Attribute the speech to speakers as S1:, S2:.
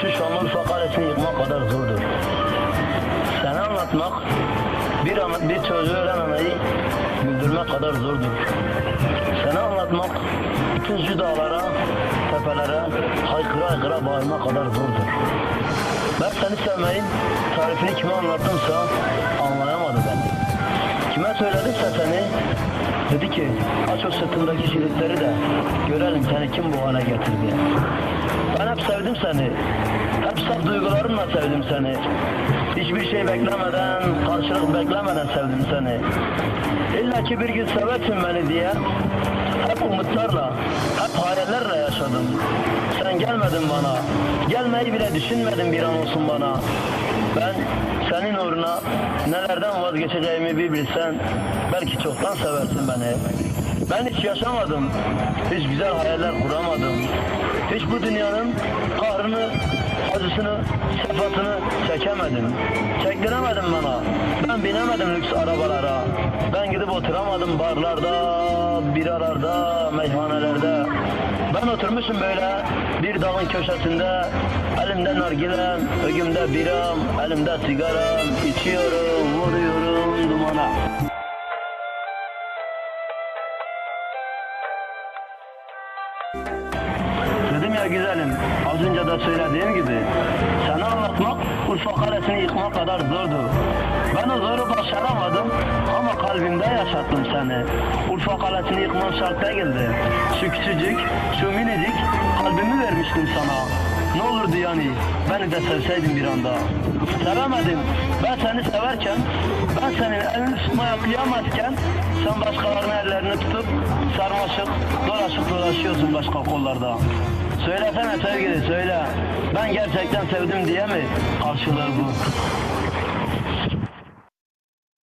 S1: Şu Şanlıurfa Kalesi'ni yıkmak kadar zordur. Seni anlatmak, bir, bir çocuğu anayı güldürmek kadar zordur. Seni anlatmak, bütün şu dağlara, tepelere haykıra haykıra bağırmak kadar zordur. Ben seni sevmeyi, tarifini kime anlattımsa anlayamadı beni. Kime söyledimse seni, dedi ki aç o sırtındaki şiritleri de görelim seni kim bu hale getirdi. Ben hep sevdim seni. Hep saf duygularımla sevdim seni. Hiçbir şey beklemeden, karşılık beklemeden sevdim seni. İlla ki bir gün seversin beni diye hep umutlarla, hep hayallerle yaşadım. Gelmedin bana. Gelmeyi bile düşünmedin bir an olsun bana. Ben senin uğruna nelerden vazgeçeceğimi bir bilsen belki çoktan seversin beni. Ben hiç yaşamadım. Hiç güzel hayaller kuramadım. Hiç bu dünyanın kahrını, acısını, sefatını çekemedim. Çektiremedim bana. Ben binemedim lüks arabalara. Ben gidip oturamadım barlarda, biralarda, meyhanelerde. Ben oturmuşum böyle bir dağın köşesinde. Elimde nargilem, ögümde biram, elimde sigaram. içiyorum, vuruyorum dumana. Dedim ya güzelim, az önce de söylediğim gibi seni anlatmak Urfa Kalesi'ni yıkmak kadar zordu. Ben o zoru başaramadım ama kalbimde yaşattım seni. Urfa Kalesi'ni yıkmam şart değildi. Şu küçücük, şu minicik kalbimi vermiştim sana. Ne olurdu yani beni de sevseydin bir anda. Sevemedim. Ben seni severken, ben senin elini tutmaya kıyamazken sen başkalarının ellerini tutup sarmaşık, dolaşıp dolaşıyorsun başka kollarda. Söylesene sevgili söyle. Ben gerçekten sevdim diye mi karşılığı bu?